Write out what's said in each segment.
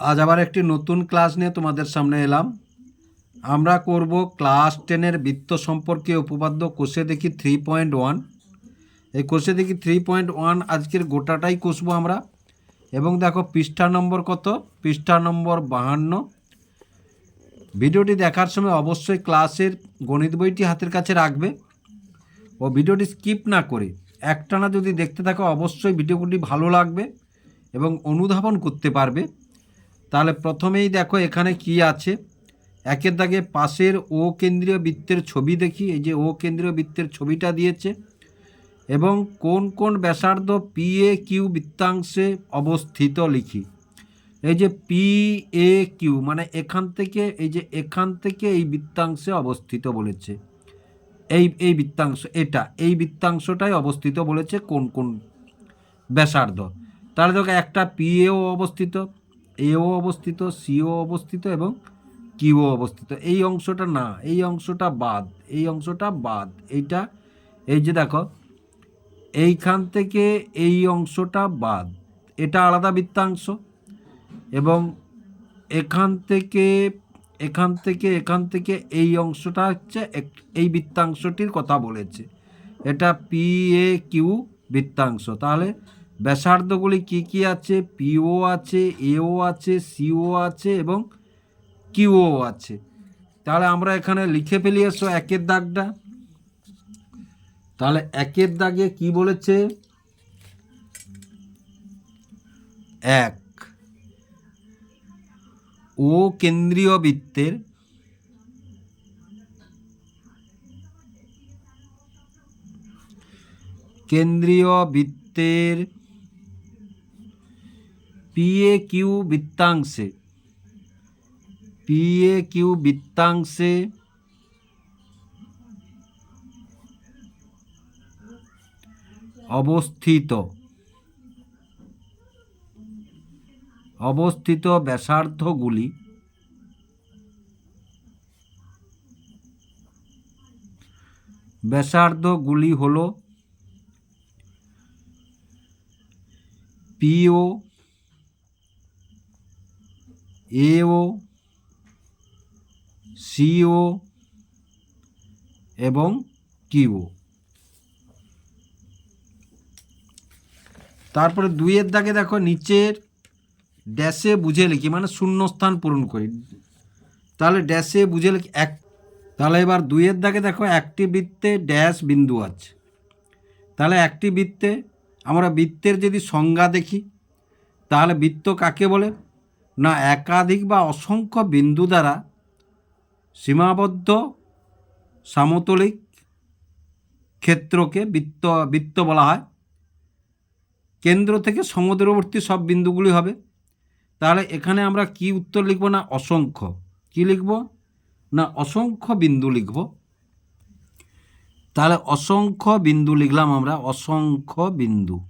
আজ আবার একটি নতুন ক্লাস নিয়ে তোমাদের সামনে এলাম। আমরা করব ক্লাস টেনের বৃত্ত সম্পর্কে উপপাদ্য কোষে দেখি থ্রি পয়েন্ট ওয়ান এই কোষে দেখি থ্রি পয়েন্ট ওয়ান আজকের গোটাটাই কষবো আমরা। এবং দেখো পৃষ্ঠা নম্বর কত? পৃষ্ঠা নম্বর বাহান্ন। ভিডিওটি দেখার সময় অবশ্যই ক্লাসের গণিত বইটি হাতের কাছে রাখবে। ও ভিডিওটি স্কিপ না করে একটানা যদি দেখতে থাকো, অবশ্যই ভিডিওটি ভালো লাগবে এবং অনুধাবন করতে পারবে। তাহলে প্রথমেই দেখো এখানে কি আছে? একের দাগে পাশের ও কেন্দ্রীয় বৃত্তের ছবি দেখি, এই যে ও কেন্দ্রীয় বৃত্তের ছবিটা দিয়েছে। এবং কোন কোন ব্যাসার্ধ পি এ কিউ বৃত্তাংশে অবস্থিত লিখি। এই যে পি এ কিউ মানে এখান থেকে, এই যে এখান থেকে এই বৃত্তাংশে অবস্থিত বলেছে। এই এই বৃত্তাংশ, এটা, এই বৃত্তাংশটাই অবস্থিত বলেছে কোন কোন ব্যাসার্ধ। তাহলে দেখো একটা পি এও অবস্থিত। এও অবস্থিত, সিও অবস্থিত এবং কিউ অবস্থিত। এই অংশটা না, এই অংশটা বাদ, এই অংশটা বাদ। এইটা, এই যে দেখো, এইখান থেকে এই অংশটা বাদ। এটা আলাদা বৃত্তাংশ এবং এখান থেকে এখান থেকে এখান থেকে এই অংশটা হচ্ছে এই বৃত্তাংশটির কথা বলেছে। এটা পি এ কিউ বৃত্তাংশ। তাহলে ব্যাসার্ধগুলি কি কি আছে? পিও আছে এও আছে সিও আছে এবং কিউও আছে। তাহলে আমরা এখানে লিখে ফেলি এসো একের দাগটা। তাহলে একের দাগে কি বলেছে? এক। ও কেন্দ্রীয় বৃত্তের কেন্দ্রীয় বৃত্তের পিএ কিউ বৃত্তাংশে পিএ কিউ বৃত্তাংশে অবস্থিত অবস্থিত ব্যাসার্ধগুলি ব্যাসার্ধগুলি হল পিও এও, সিও এবং কিও তারপরে দুইয়ের দাগে দেখো নিচের ড্যাশে বুঝে লিখি মানে শূন্যস্থান পূরণ করি। তাহলে ড্যাশে বুঝে লিখি, এক, তাহলে এবার দুইয়ের দাগে দেখো একটি বৃত্তে ড্যাশ বিন্দু আছে। তাহলে একটি বৃত্তে, আমরা বৃত্তের যদি সংজ্ঞা দেখি, তাহলে বৃত্ত কাকে বলে? না একাধিক বা অসংখ্য বিন্দু দ্বারা সীমাবদ্ধ সামতলিক ক্ষেত্রকে বৃত্ত বৃত্ত বলা হয়। কেন্দ্র থেকে সমুদ্রবর্তী সব বিন্দুগুলি হবে। তাহলে এখানে আমরা কি উত্তর লিখব না অসংখ্য? কি লিখব? না অসংখ্য বিন্দু লিখব। তাহলে অসংখ্য বিন্দু লিখলাম আমরা, অসংখ্য বিন্দু।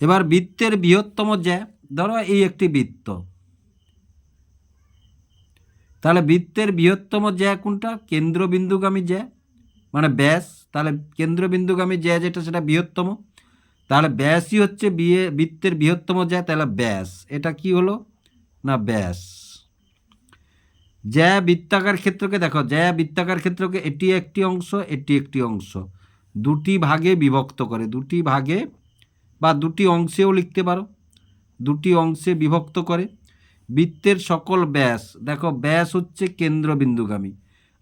এবার বৃত্তের বৃহত্তম জ্যা ধরো এই একটি বৃত্ত। তাহলে বৃত্তের বৃহত্তম জ্যা কোনটা? কেন্দ্রবিন্দুগামী জ্যা মানে ব্যাস, তাহলে কেন্দ্রবিন্দুগামী জ্যা যেটা, সেটা বৃহত্তম। তাহলে ব্যাসই হচ্ছে বিয়ে, বৃত্তের বৃহত্তম জ্যা তাহলে ব্যাস। এটা কি হলো? না, ব্যাস। জ্যা বৃত্তাকার ক্ষেত্রকে, দেখো জ্যা বৃত্তাকার ক্ষেত্রকে এটি একটি অংশ, এটি একটি অংশ। দুটি ভাগে বিভক্ত করে, দুটি ভাগে বা দুটি অংশেও লিখতে পারো। দুটি অংশে বিভক্ত করে। বৃত্তের সকল ব্যাস, দেখো ব্যাস হচ্ছে কেন্দ্রবিন্দুগামী।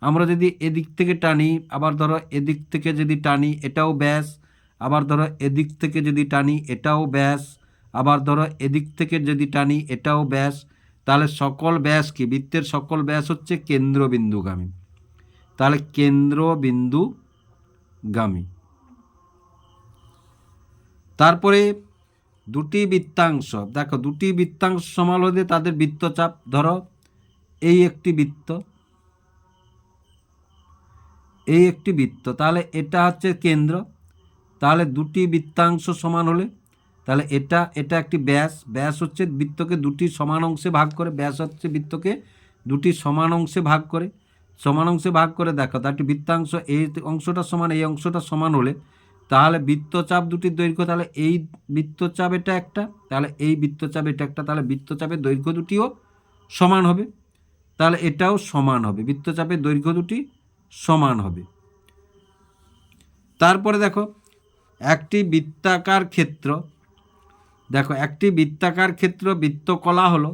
আমরা যদি এদিক থেকে টানি, আবার ধরো এদিক থেকে যদি টানি, এটাও ব্যাস। আবার ধরো এদিক থেকে যদি টানি, এটাও ব্যাস। আবার ধরো এদিক থেকে যদি টানি, এটাও ব্যাস। তাহলে সকল ব্যাস কি? বৃত্তের সকল ব্যাস হচ্ছে কেন্দ্রবিন্দুগামী। তাহলে কেন্দ্রবিন্দুগামী। তারপরে দুটি বৃত্তাংশ। দেখো, দুটি বৃত্তাংশ সমান হলে তাদের বৃত্তচাপ, ধরো, এই একটি বৃত্ত, এই একটি বৃত্ত। তাহলে এটা হচ্ছে কেন্দ্র। তাহলে দুটি বৃত্তাংশ সমান হলে, তাহলে এটা এটা একটি ব্যাস। ব্যাস হচ্ছে বৃত্তকে দুটি সমান অংশে ভাগ করে। ব্যাস হচ্ছে বৃত্তকে দুটি সমান অংশে ভাগ করে। সমান অংশে ভাগ করে, দেখো তার একটি বৃত্তাংশ, এই অংশটা সমান, এই অংশটা সমান হলে তাহলে বৃত্তচাপ দুটির দৈর্ঘ্য, তাহলে এই বৃত্তচাপ এটা একটা, তাহলে এই বৃত্তচাপ এটা একটা, তাহলে বৃত্তচাপের দৈর্ঘ্য দুটিও সমান হবে। তাহলে এটাও সমান হবে, বৃত্তচাপের দৈর্ঘ্য দুটি সমান হবে। তারপরে দেখো, একটি বৃত্তাকার ক্ষেত্র, দেখো একটি বৃত্তাকার ক্ষেত্র বৃত্তকলা হলো,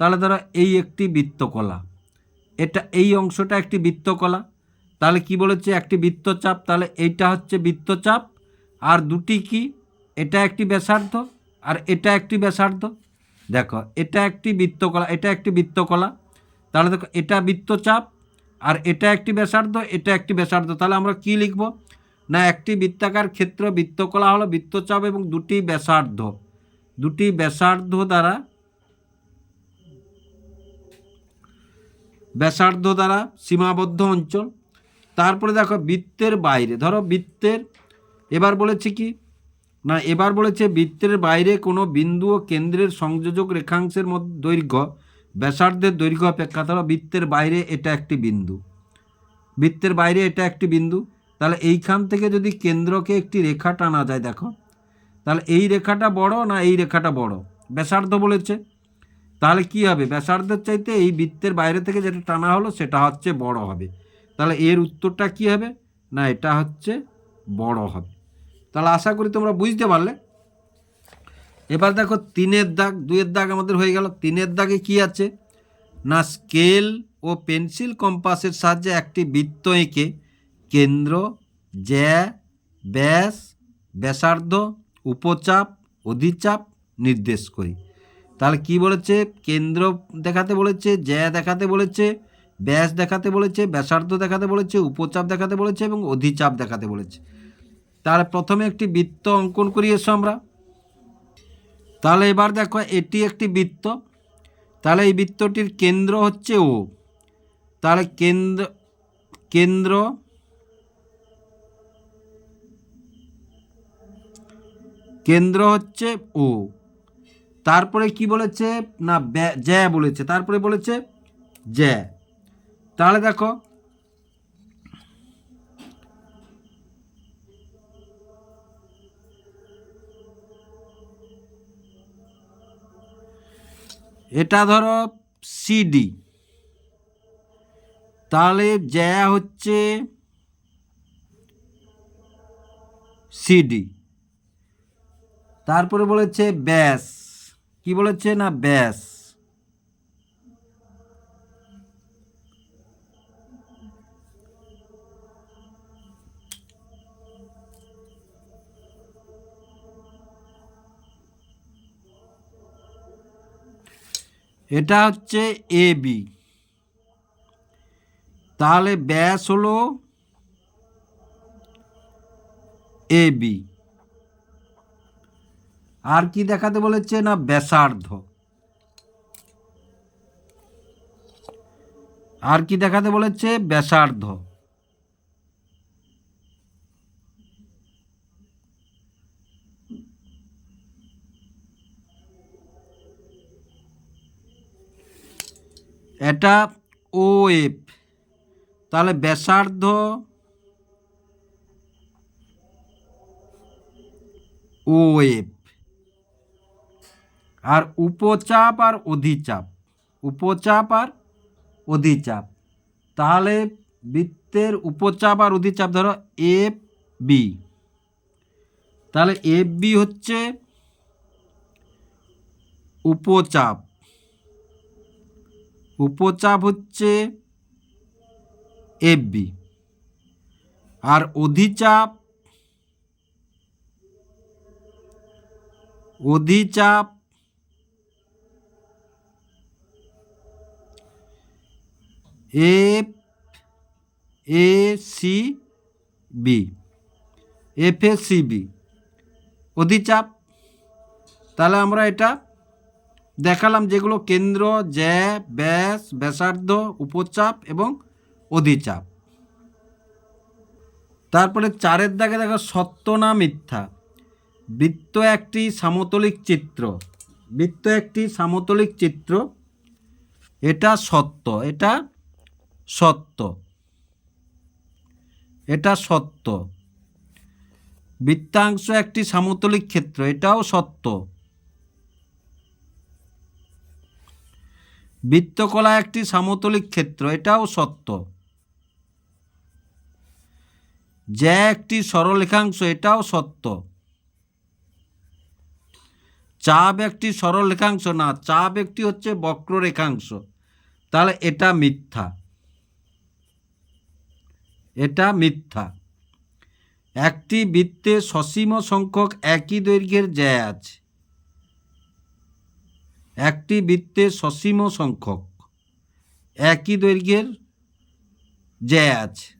তাহলে ধরো এই একটি বৃত্তকলা, এটা এই অংশটা একটি বৃত্তকলা, তাহলে কি বলেছে একটি বৃত্তচাপ, তাহলে এইটা হচ্ছে বৃত্তচাপ আর দুটি কি? এটা একটি ব্যাসার্ধ আর এটা একটি ব্যাসার্ধ। দেখো, এটা একটি বৃত্তকলা, এটা একটি বৃত্তকলা। তাহলে দেখো, এটা বৃত্তচাপ আর এটা একটি ব্যাসার্ধ, এটা একটি ব্যাসার্ধ। তাহলে আমরা কি লিখব? না, একটি বৃত্তাকার ক্ষেত্র বৃত্তকলা হলো বৃত্তচাপ এবং দুটি ব্যাসার্ধ। দুটি ব্যাসার্ধ দ্বারা ব্যাসার্ধ দ্বারা সীমাবদ্ধ অঞ্চল। তারপরে দেখো, বৃত্তের বাইরে, ধরো বৃত্তের এবার বলেছে কি? না, এবার বলেছে বৃত্তের বাইরে কোনো বিন্দু ও কেন্দ্রের সংযোজক রেখাংশের মধ্যে দৈর্ঘ্য, ব্যাসার্ধের দৈর্ঘ্য অপেক্ষা ধরো বৃত্তের বাইরে এটা একটি বিন্দু। বৃত্তের বাইরে এটা একটি বিন্দু। তাহলে এইখান থেকে যদি কেন্দ্রকে একটি রেখা টানা যায়, দেখো। তাহলে এই রেখাটা বড় না এই রেখাটা বড়? ব্যাসার্ধ বলেছে। তাহলে কি হবে? ব্যাসার্ধের চাইতে এই বৃত্তের বাইরে থেকে যেটা টানা হলো, সেটা হচ্ছে বড় হবে। তাহলে এর উত্তরটা কি হবে? না, এটা হচ্ছে বড় হবে। তাহলে আশা করি তোমরা বুঝতে পারলে। এবার দেখো তিনের দাগ, দুইয়ের দাগ আমাদের হয়ে গেল। তিনের দাগে কি আছে? না, স্কেল ও পেন্সিল কম্পাসের সাহায্যে একটি বৃত্ত এঁকে কেন্দ্র, জ্যা, ব্যাস, ব্যাসার্ধ, উপচাপ, অধিচাপ নির্দেশ করি। তাহলে কি বলেছে? কেন্দ্র দেখাতে বলেছে, জ্যা দেখাতে বলেছে, ব্যাস দেখাতে বলেছে, ব্যাসার্ধ দেখাতে বলেছে, উপচাপ দেখাতে বলেছে এবং অধিচাপ দেখাতে বলেছে। তাহলে প্রথমে একটি বৃত্ত অঙ্কন করি এসো আমরা। তাহলে এবার দেখো, এটি একটি বৃত্ত। তাহলে এই বৃত্তটির কেন্দ্র হচ্ছে ও। তাহলে কেন্দ্র কেন্দ্র কেন্দ্র হচ্ছে ও। তারপরে কি বলেছে? না জ্যা বলেছে। তারপরে বলেছে জ্যা। তাহলে দেখো এটা ধরো সিডি তাহলে জ্যা হচ্ছে সিডি তারপরে বলেছে ব্যাস। কি বলেছে না ব্যাস? এটা হচ্ছে এ বি। তাহলে ব্যাস হলো এ বি। আর কি দেখাতে বলেছে না ব্যাসার্ধ? আর কি দেখাতে বলেছে ব্যাসার্ধ? এটা ও এফ তাহলে ব্যাসার্ধ ও এফ আর উপচাপ আর অধিচাপ। উপচাপ আর অধিচাপ। তাহলে বৃত্তের উপচাপ আর অধিচাপ ধরো এফ বি তাহলে এফ বি হচ্ছে উপচাপ। উপচাপ হচ্ছে এফ বি আর অধিচাপ অধিচাপ F A C B F A C B অধিচাপ। তাহলে আমরা এটা দেখালাম যেগুলো কেন্দ্র, জ্যা, ব্যাস, ব্যাসার্ধ, উপচাপ এবং অধিচাপ। তারপরে চারের দাগে দেখো সত্য না মিথ্যা। বৃত্ত একটি সামতলিক চিত্র। বৃত্ত একটি সামতলিক চিত্র। এটা সত্য এটা সত্য। এটা সত্য। বৃত্তাংশ একটি সামতলিক ক্ষেত্র, এটাও সত্য। বৃত্তকলা একটি সামতলিক ক্ষেত্র, এটাও সত্য। জ্যা একটি সরলরেখাংশ, এটাও সত্য। চাপ একটি সরলরেখাংশ না, চাপ একটি হচ্ছে বক্ররেখাংশ। তাহলে এটা মিথ্যা। এটা মিথ্যা। একটি বৃত্তে সসীম সংখ্যক একই দৈর্ঘ্যের জ্যা আছে। একটি বৃত্তে সসীম সংখ্যক। একই দৈর্ঘ্যের আছে।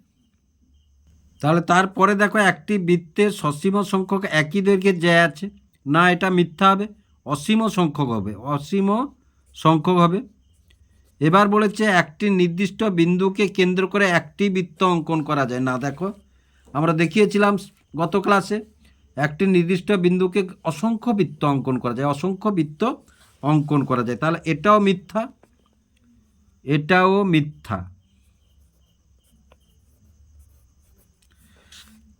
তাহলে তারপরে দেখো একটি বৃত্তের সসীম সংখ্যক একই দৈর্ঘ্যের জ্যা আছে। না, এটা মিথ্যা হবে। অসীম সংখ্যক হবে। অসীম সংখ্যক হবে। এবার বলেছে একটি নির্দিষ্ট বিন্দুকে কেন্দ্র করে একটি বৃত্ত অঙ্কন করা যায়। না, দেখো, আমরা দেখিয়েছিলাম গত ক্লাসে একটি নির্দিষ্ট বিন্দুকে অসংখ্য বৃত্ত অঙ্কন করা যায়। অসংখ্য বৃত্ত অঙ্কন করা যায়। তাহলে এটাও মিথ্যা এটাও মিথ্যা।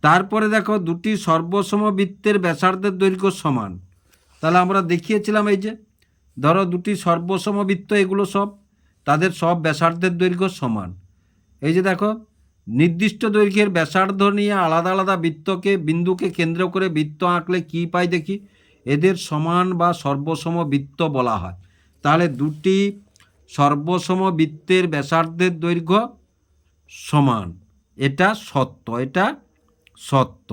তারপরে দেখো, দুটি সর্বসম বৃত্তের ব্যাসার্ধের দৈর্ঘ্য সমান। তাহলে আমরা দেখিয়েছিলাম এই যে, ধরো দুটি সর্বসম বৃত্ত, এগুলো সব, তাদের সব ব্যাসার্ধের দৈর্ঘ্য সমান। এই যে দেখো, নির্দিষ্ট দৈর্ঘ্যের ব্যাসার্ধ নিয়ে আলাদা আলাদা বৃত্তকে, বিন্দুকে কেন্দ্র করে বৃত্ত আঁকলে কি পাই দেখি? এদের সমান বা সর্বসম বৃত্ত বলা হয়। তাহলে দুটি সর্বসম বৃত্তের ব্যাসার্ধের দৈর্ঘ্য সমান। এটা সত্য এটা সত্য।